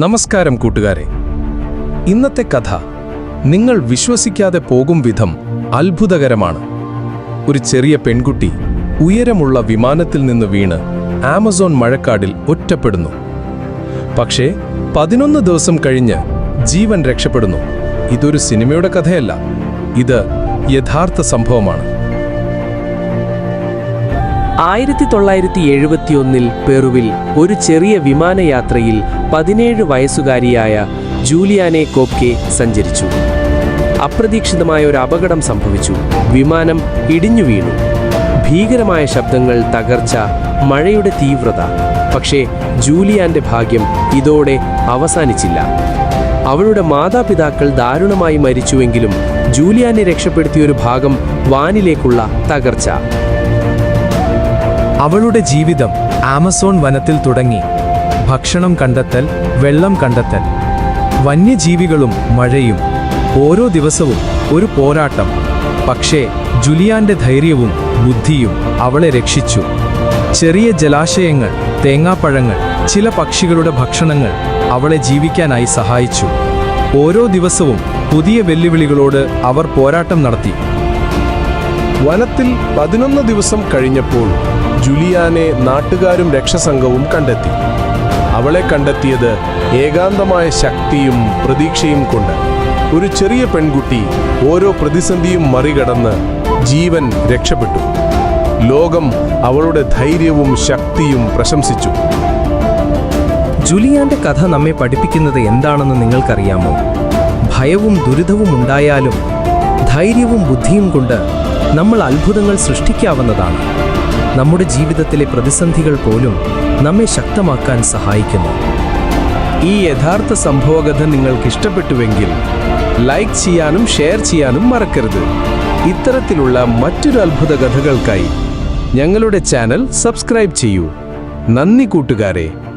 നമസ്കാരം കൂട്ടുകാരെ. ഇന്നത്തെ കഥ നിങ്ങൾ വിശ്വസിക്കാതെ പോകും വിധം അത്ഭുതകരമാണ്. ഒരു ചെറിയ പെൺകുട്ടി ഉയരമുള്ള വിമാനത്തിൽ നിന്ന് വീണ് ആമസോൺ മഴക്കാടിൽ ഒറ്റപ്പെടുന്നു. പക്ഷേ പതിനൊന്ന് ദിവസം കഴിഞ്ഞ് ജീവൻ രക്ഷപ്പെടുന്നു. ഇതൊരു സിനിമയുടെ കഥയല്ല. ഇത് യഥാർത്ഥ സംഭവമാണ്. ആയിരത്തി തൊള്ളായിരത്തി എഴുപത്തിയൊന്നിൽ പെറുവിൽ ഒരു ചെറിയ വിമാനയാത്രയിൽ പതിനേഴ് വയസ്സുകാരിയായ ജൂലിയാനെ കോപ്കെ സഞ്ചരിച്ചു. അപ്രതീക്ഷിതമായ ഒരു അപകടം സംഭവിച്ചു. വിമാനം ഇടിഞ്ഞു വീണു. ഭീകരമായ ശബ്ദങ്ങൾ തകർച്ച മഴയുടെ തീവ്രത. പക്ഷേ ജൂലിയാന്റെ ഭാഗ്യം ഇതോടെ അവസാനിച്ചില്ല. അവളുടെ മാതാപിതാക്കൾ ദാരുണമായി മരിച്ചുവെങ്കിലും ജൂലിയാനെ രക്ഷപ്പെടുത്തിയ ഒരു ഭാഗം വാനിലേക്കുള്ള തകർച്ച. അവളുടെ ജീവിതം ആമസോൺ വനത്തിൽ തുടങ്ങി. ഭക്ഷണം കണ്ടെത്തൽ വെള്ളം കണ്ടെത്തൽ. വന്യജീവികളും മഴയും. ഓരോ ദിവസവും ഒരു പോരാട്ടം. പക്ഷേ ജുലിയാന്റെ ധൈര്യവും ബുദ്ധിയും അവളെ രക്ഷിച്ചു. ചെറിയ ജലാശയങ്ങൾ തേങ്ങാപ്പഴങ്ങൾ ചില പക്ഷികളുടെ ഭക്ഷണങ്ങൾ അവളെ ജീവിക്കാനായി സഹായിച്ചു. ഓരോ ദിവസവും പുതിയ വെല്ലുവിളികളോട് അവർ പോരാട്ടം നടത്തി. വനത്തിൽ പതിനൊന്ന് ദിവസം കഴിഞ്ഞപ്പോൾ ജുലിയാനെ നാട്ടുകാരും രക്ഷസംഘവും കണ്ടെത്തി. അവളെ കണ്ടെത്തിയത് ഏകാന്തമായ ശക്തിയും പ്രതീക്ഷയും കൊണ്ട്. ഒരു ചെറിയ പെൺകുട്ടി ഓരോ പ്രതിസന്ധിയും മറികടന്ന് ജീവൻ രക്ഷപ്പെട്ടു. ലോകം അവളുടെ ധൈര്യവും ശക്തിയും പ്രശംസിച്ചു. ജുലിയാന്റെ കഥ നമ്മെ പഠിപ്പിക്കുന്നത് എന്താണെന്ന് നിങ്ങൾക്കറിയാമോ? ഭയവും ദുരിതവും ഉണ്ടായാലും ധൈര്യവും ബുദ്ധിയും കൊണ്ട് നമ്മൾ അത്ഭുതങ്ങൾ സൃഷ്ടിക്കാവുന്നതാണ്. നമ്മുടെ ജീവിതത്തിലെ പ്രതിസന്ധികൾ പോലും നമ്മെ ശക്തമാക്കാൻ സഹായിക്കുന്നു. ഈ യഥാർത്ഥ സംഭവകഥ നിങ്ങൾക്ക് ഇഷ്ടപ്പെട്ടുവെങ്കിൽ ലൈക്ക് ചെയ്യാനും ഷെയർ ചെയ്യാനും മറക്കരുത്. ഇത്തരത്തിലുള്ള മറ്റൊരു അത്ഭുത കഥകൾക്കായി ഞങ്ങളുടെ ചാനൽ സബ്സ്ക്രൈബ് ചെയ്യൂ. നന്ദി കൂട്ടുകാരെ.